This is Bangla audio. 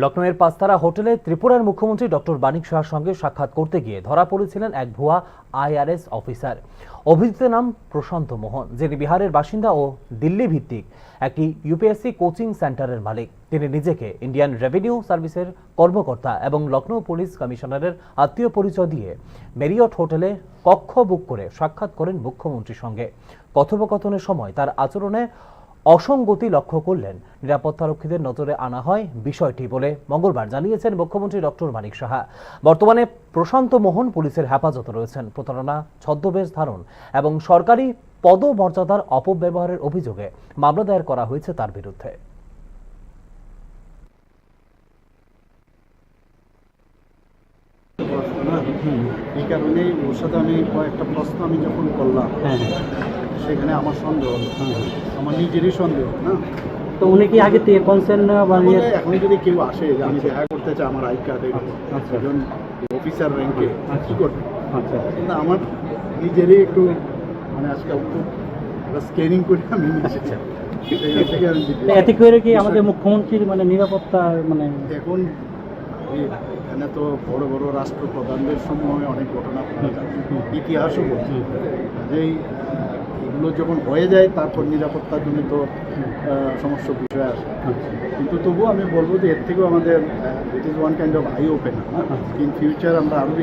লখনৌয়ের পাঁচতারা হোটেলে ত্রিপুরার মুখ্যমন্ত্রী ডক্টর বাণিক শাহর সঙ্গে সাক্ষাৎ করতে গিয়ে ধরা পড়েছিলেন এক ভুয়া আইআরএস অফিসার। অভিযুক্তের নাম প্রশান্ত মোহন, যিনি বিহারের বাসিন্দা ও দিল্লি ভিত্তিক একটি ইউপিএসসি কোচিং সেন্টারের মালিক। তিনি নিজেকে ইন্ডিয়ান রেভিনিউ সার্ভিসের কর্মকর্তা এবং লখনৌ পুলিশ কমিশনারের আত্মীয় পরিচয় দিয়ে মেরিয়ট হোটেলে কক্ষ বুক করে সাক্ষাৎ করেন মুখ্যমন্ত্রীর সঙ্গে। কথোপকথনের সময় তার আচরণে অসঙ্গতি লক্ষ্য করলেন। নিরাপত্তারক্ষীদের নজরে আনা হয় বিষয়টি বলে মঙ্গলবার জানিয়েছেন মুখ্যমন্ত্রী ডক্টর মানিক সাহা। বর্তমানে প্রশান্ত মোহন পুলিশের হেফাজতে রয়েছেন। প্রতারণা ছদ্মবেশ ধারণ এবং সরকারি পদমর্যাদার অপব্যবহারের অভিযোগে মামলা দায়ের করা হয়েছে তার বিরুদ্ধে। এই কারণেই ওর সাথে আমি কয়েকটা প্রশ্ন আমি যখন করলাম সেখানে আমার সন্দেহ আমার নিজেরই সন্দেহ না? তো উনি কি আগে থেকে কনসার্ন বানিয়ে এখন যদি কেউ আসে যে আমি দেখা করতে চাই আমার আই কার্ড আচ্ছা। একজন অফিসার র্যাঙ্কে কী করবে? আচ্ছা। কিন্তু আমার নিজেরই একটু মানে আজকাল খুব স্ক্যানিং করে আমি তো এতে করে কি আমাদের মুখ্যমন্ত্রীর মানে নিরাপত্তা মানে এই এখানে তো বড় বড় রাষ্ট্রপ্রধানদের সময় অনেক ঘটনা ঘটে। ইতিহাসও বলছে। কাজেই এগুলো যখন হয়ে যায় তারপর নিরাপত্তাজনিত আহ, সমস্ত বিষয় আসে। কিন্তু তবুও আমি বলব যে এর থেকেও আমাদের it is one kind of eye opening future আমরা আরও বেশি